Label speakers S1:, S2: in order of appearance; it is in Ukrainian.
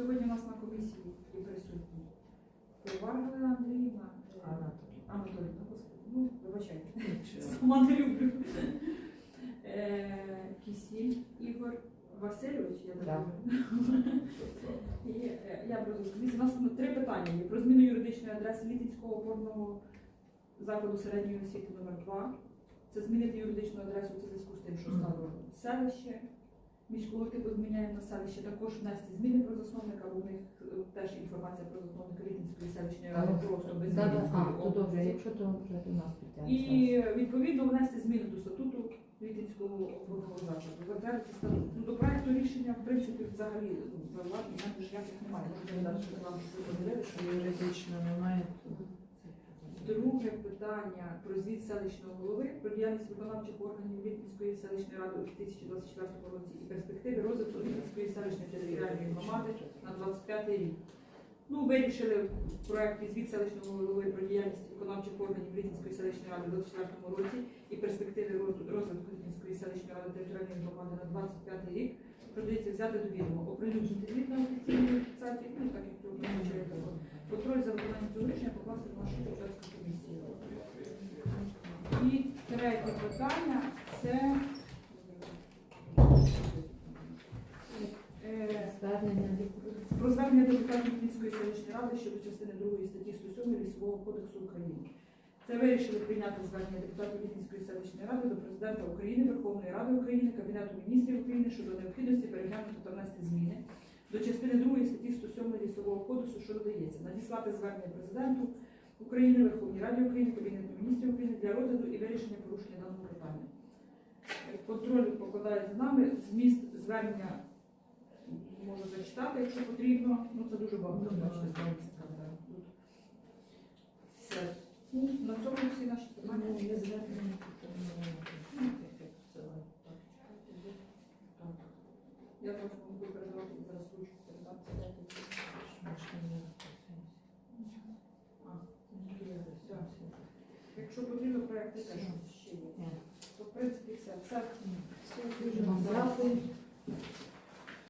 S1: Сьогодні у нас на комісії і присутні Галина Андріївна, е,
S2: Анатолій.
S1: Анатолійовна, господи, ну, вибачайте, сама не люблю. Е, Кісіль Ігор Васильович, я так думаю. І е, я у нас ну, три питання є про зміну юридичної адреси Літинського опорного закладу середньої освіти номер 2 Це змінити юридичну адресу у зв'язку з тим, що стало селище. Типу зміняємо на селище. Також внести зміни про засновника, бо в них теж інформація про засновника Літинської селищної ради просто без
S2: Да, да,
S1: Літинської
S2: а, добре, якщо то вже до нас підтягнеться.
S1: І відповідно внести зміни до статуту Літинського опорного закладу. Затвердити статут. Ну, до проекту рішення, в принципі, взагалі ну, завлад ніяких ніяких немає. Можна далі вам щось подивитися.
S2: юридично немає, то
S1: Питання про звіт селищного голови про діяльність виконавчих органів Літинської селищної ради у 2024 році і перспективи розвитку Літинської селищної територіальної громади на 25 рік. Ну, вирішили в проєкті звіт селищного голови про діяльність виконавчих органів Літинської селищної ради у 2024 році і перспективи роз- розвитку Літинської селищної ради територіальної громади на 25 рік. Продається взяти до відома, оприлюднити звіт на офіційній сайті, ну так як означає. Контроль за виконанням цього рішення покласти в нашу. І третє питання це е, про звернення депутатів Львівської селищної ради щодо частини 2 статті 107 Лісового кодексу України. Це вирішили прийняти звернення депутатів Львівської селищної ради до президента України, Верховної Ради України, Кабінету міністрів України щодо необхідності переглянути та внести зміни до частини 2 статті 107 Лісового кодексу, що додається, надіслати звернення президенту України, Верховній Раді України, Кабінету для розгляду і вирішення порушення даного питання. Контроль покладає за нами. Зміст звернення можу зачитати, якщо потрібно. Ну це дуже багато.
S2: Ну,
S1: Все. Ну, на цьому всі наші питання.
S2: Ну, є звернення, то не
S1: Я зараз вам буду передавати зараз ручку передати. А, все. Якщо потрібно, проєкти теж ще є. В принципі, все. Все.
S2: Дуже вам дякую.